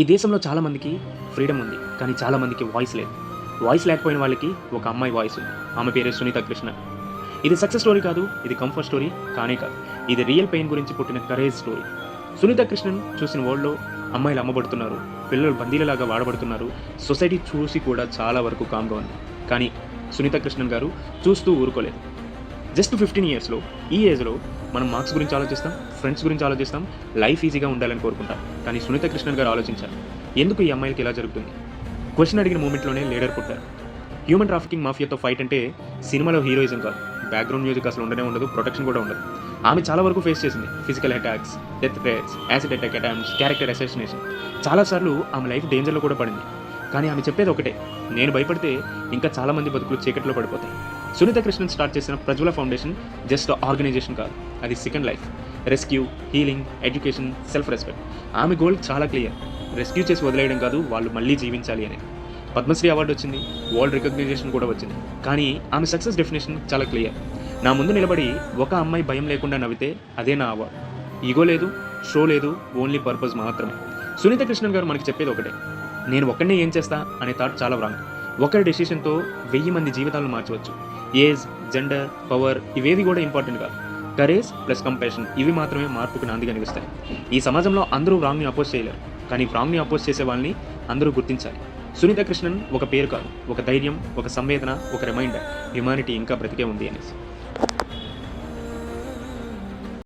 ఈ దేశంలో చాలామందికి ఫ్రీడమ్ ఉంది కానీ చాలామందికి వాయిస్ లేదు. వాయిస్ లేకపోయిన వాళ్ళకి ఒక అమ్మాయి వాయిస్ ఉంది. ఆమె పేరే సునీత కృష్ణ. ఇది సక్సెస్ స్టోరీ కాదు ఇది కంఫర్ట్ స్టోరీ కానే కాదు. ఇది రియల్ పెయిన్ గురించి పుట్టిన కరేజ్ స్టోరీ సునీత కృష్ణన్ చూసిన వరల్డ్లో అమ్మాయిలు అమ్మబడుతున్నారు పిల్లలు బందీలలాగా వాడబడుతున్నారు. సొసైటీ చూసి కూడా చాలా వరకు కామ్గా ఉంది. కానీ సునీత కృష్ణన్ గారు చూస్తూ ఊరుకోలేదు. జస్ట్ ఫిఫ్టీన్ ఇయర్స్లో ఈ ఏజ్లో మనం మార్క్స్ గురించి ఆలోచిస్తాం ఫ్రెండ్స్ గురించి ఆలోచిస్తాం లైఫ్ ఈజీగా ఉండాలని కోరుకుంటాం. కానీ సునీత కృష్ణన్ గారు ఆలోచించారు ఎందుకు ఈ అమ్మాయిలకి ఇలా జరుగుతుంది? క్వశ్చన్ అడిగిన మూమెంట్లోనే లీడర్ పుట్టారు. హ్యూమన్ ట్రాఫికింగ్ మాఫియాతో ఫైట్ అంటే సినిమాలో హీరోయిజం కాదు. బ్యాక్గ్రౌండ్ మ్యూజిక్ అసలు ఉండనే ఉండదు ప్రొటెక్షన్ కూడా ఉండదు. ఆమె చాలా వరకు ఫేస్ చేసింది physical attacks death threats acid attack attacks character assassination. చాలాసార్లు ఆమె లైఫ్ డేంజర్లో కూడా పడింది. కానీ ఆమె చెప్పేది ఒకటే నేను భయపడితే ఇంకా చాలామంది బతుకులు చీకట్లో పడిపోతాయి. సునీత కృష్ణన్ స్టార్ట్ చేసిన ప్రజ్వల ఫౌండేషన్ జస్ట్ ఆర్గనైజేషన్ కాదు. అది second life rescue healing education self respect ఆమె గోల్ చాలా క్లియర్ రెస్క్యూ చేసి వదిలేయడం కాదు వాళ్ళు మళ్ళీ జీవించాలి అని. పద్మశ్రీ అవార్డు వచ్చింది వరల్డ్ రికగ్నైజేషన్ కూడా వచ్చింది. కానీ ఆమె సక్సెస్ డెఫినేషన్ చాలా క్లియర్ నా ముందు నిలబడి ఒక అమ్మాయి భయం లేకుండా నవ్వితే అదే నా అవార్డు ఈగో లేదు షో లేదు ఓన్లీ పర్పస్ మాత్రమే. సునీత కృష్ణన్ గారు మనకి చెప్పేది ఒకటే. నేను ఒక్కడనే ఏం చేస్తా అనే థాట్ చాలా రాంగ్ ఒకరి డెసిషన్తో వెయ్యి మంది జీవితాలను మార్చవచ్చు. ఏజ్ జెండర్ పవర్ ఇవేవి కూడా ఇంపార్టెంట్ కాదు. కరేజ్ ప్లస్ కంపాషన్ ఇవి మాత్రమే మార్పుకు నాందిగా కనిపిస్తాయి ఈ సమాజంలో అందరూ రాంగ్ని అపోజ్ చేయలేరు. కానీ రాంగ్ని అపోజ్ చేసే వాళ్ళని అందరూ గుర్తించాలి. సునీత కృష్ణన్ ఒక పేరు కాదు ఒక ధైర్యం ఒక సంవేదన ఒక రిమైండర్. హ్యుమానిటీ ఇంకా బ్రతికే ఉంది అనేసి.